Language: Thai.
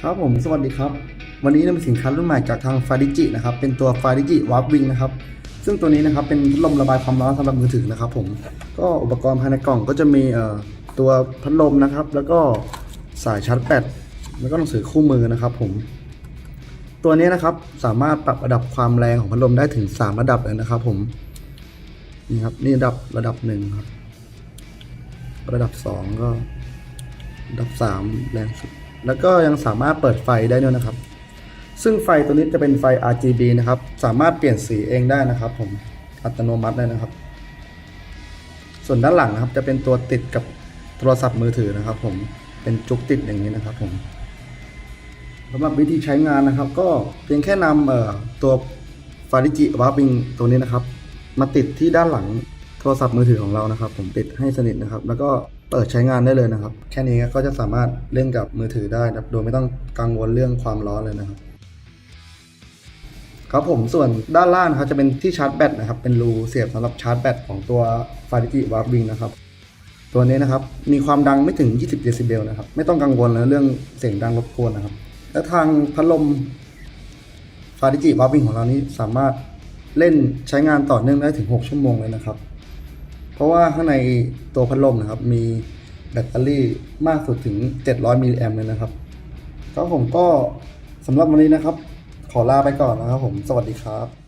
ครับผมสวัสดีครับ วันนี้เรามีสินค้ารุ่นใหม่จากทางฟาดิจินะครับ เป็นตัวฟาดิจิวาร์วิงนะครับ ซึ่งตัวนี้นะครับเป็นพัดลมระบายความร้อนสำหรับมือถือนะครับ ผมก็อุปกรณ์ภายในกล่องก็จะมีเอ่อตัวพัดลมนะครับ แล้วก็สายชาร์จแบตแล้วก็หนังสือคู่มือนะครับ ผม ตัวนี้นะครับสามารถปรับระดับความแรงของพัดลมได้ถึง 3 ระดับเลยนะครับ ผมนี่ครับนี่ระดับระดับหนึ่งครับ ระดับ2ก็ ระดับ3แรงสุด แล้วก็ยังสามารถเปิดไฟได้ด้วยนะครับ ซึ่งไฟตัวนี้จะเป็นไฟ RGB นะครับ สามารถเปลี่ยนสีเองได้นะครับ ผม อัตโนมัติเลยนะครับ ส่วนด้านหลังนะครับ จะเป็นตัวติดกับโทรศัพท์มือถือนะครับ ผม เป็นจุกติดอย่างนี้นะครับ ผมสำหรับวิธีใช้งานนะครับ ก็เพียงแค่นำตัวฟาริจิวาบิงตัวนี้นะครับ มาติดที่ด้านหลัง รศัพท์มือถือของเรานะครับ ผมติดให้สนิทนะครับ แล้วก็เปิดใช้งานได้เลยนะครับ แค่นี้ก็จะสามารถเล่นกับมือถือได้นะโดยไม่ต้องกังวลเรื่องความร้อนเลยนะครับครับผมส่วนด้านล่างครับจะเป็นที่ชาร์จแบตนะครับ เป็นรูเสียบสำหรับชาร์จแบตของตัว f a r i g i w a r p Wing นะครับ ตัวนี้นะครับ มีความดังไม่ถึง 20 เดซิเบลนะครับ ไม่ต้องกังวลนะเรื่องเสียงดังรบกวนนะครับ และทางพัดลม f a r i g i w a r p Wing ของเรานี้สามารถเล่นใช้งานต่อเนื่องได้ถึง 6 ชั่วโมงเลยนะครับ เพราะว่าข้างในตัวพัดลมนะครับ มีแบตเตอรี่มากสุดถึง 700 มิลลิแอมเลยนะครับก็ผมก็สำหรับวันนี้นะครับ ขอลาไปก่อนนะครับผม สวัสดีครับ